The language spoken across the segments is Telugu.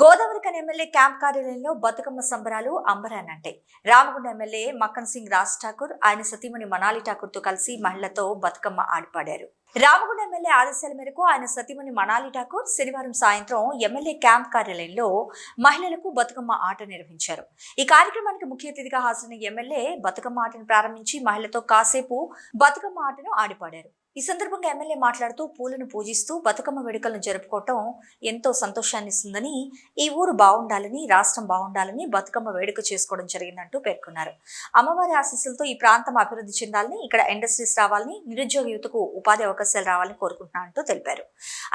గోదావరికన్ ఎమ్మెల్యే క్యాంప్ కార్యాలయంలో బతుకమ్మ సంబరాలు అంబరానంటే. రామగుండ ఎమ్మెల్యే మక్కన్ సింగ్ రాజ్ ఠాకూర్ ఆయన సతీమణి మనాలి ఠాకూర్తో కలిసి మహిళతో బతుకమ్మ ఆడిపాడారు. రామగుండ ఎమ్మెల్యే ఆదేశాల మేరకు ఆయన సతీమణి మనాలి ఠాకూర్ శనివారం సాయంత్రం ఎమ్మెల్యే క్యాంప్ కార్యాలయంలో మహిళలకు బతుకమ్మ ఆట నిర్వహించారు. ఈ కార్యక్రమానికి ముఖ్య అతిథిగా హాజరైన ఎమ్మెల్యే బతుకమ్మ ఆటను ప్రారంభించి మహిళతో కాసేపు బతుకమ్మ ఆటను ఆడిపాడారు. ఈ సందర్భంగా ఎమ్మెల్యే మాట్లాడుతూ పూలను పూజిస్తూ బతుకమ్మ వేడుకలను జరుపుకోవటం ఎంతో సంతోషాన్ని ఇస్తుందని ఈ ఊరు బాగుండాలని రాష్ట్రం బాగుండాలని బతుకమ్మ వేడుక చేసుకోవడం జరిగిందంటూ పేర్కొన్నారు. అమ్మవారి ఆశీస్సులతో ఈ ప్రాంతం అభివృద్ధి చెందాలని ఇక్కడ ఇండస్ట్రీస్ రావాలని నిరుద్యోగ యువతకు ఉపాధి అవకాశాలు రావాలని కోరుకుంటున్నానంటూ తెలిపారు.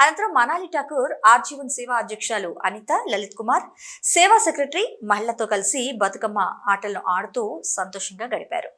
అనంతరం మనాలి ఠాకూర్ ఆర్జీవన్ సేవా అధ్యక్షురాలు అనిత లలిత్ కుమార్ సేవా సెక్రటరీ మహిళతో కలిసి బతుకమ్మ ఆటలను ఆడుతూ సంతోషంగా గడిపారు.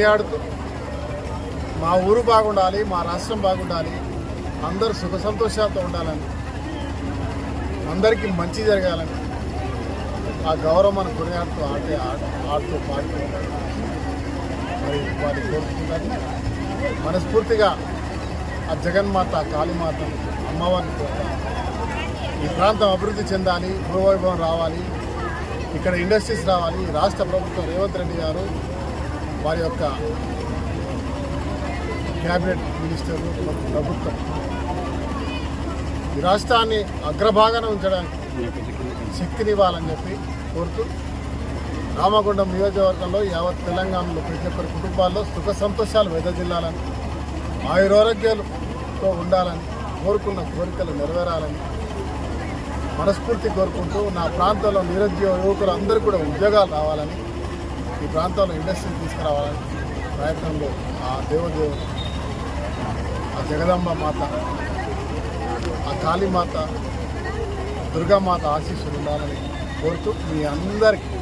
కొనియాడుతూ మా ఊరు బాగుండాలి మా రాష్ట్రం బాగుండాలి అందరూ సుఖ సంతోషాలతో ఉండాలని అందరికీ మంచి జరగాలని ఆ గౌరమ్మను కొనియాడుతూ ఆడే ఆడుతూ పాడుతూ మరి వారి కోరుకుంటాను. మనస్ఫూర్తిగా ఆ జగన్మాత కాళీమాత అమ్మవారిని ఈ ప్రాంతం అభివృద్ధి చెందాలి భూవైభవం రావాలి ఇక్కడ ఇండస్ట్రీస్ రావాలి. రాష్ట్ర ప్రభుత్వం రేవంత్ రెడ్డి గారు వారి యొక్క క్యాబినెట్ మినిస్టర్లు ప్రభుత్వం ఈ రాష్ట్రాన్ని అగ్రభాగాన ఉంచడానికి శక్తినివ్వాలని చెప్పి కోరుతూ రామగుండం నియోజకవర్గంలో యావత్ తెలంగాణలో ప్రతి ఒక్కరి కుటుంబాల్లో సుఖ సంతోషాలు వెదజిల్లాలని ఆయురారోగ్యాలతో ఉండాలని కోరుకున్న కోరికలు నెరవేరాలని మనస్ఫూర్తి కోరుకుంటూ నా ప్రాంతంలో నిరుద్యోగ యువకులు అందరూ కూడా ఉద్యోగాలు రావాలని ఈ ప్రాంతంలో ఇండస్ట్రీ తీసుకురావాలని ప్రయత్నంలో ఆ దేవదేవుడు ఆ జగదాంబ మాత ఆ కాళీమాత దుర్గామాత ఆశీస్సులు ఉండాలని కోరుతూ మీ అందరికీ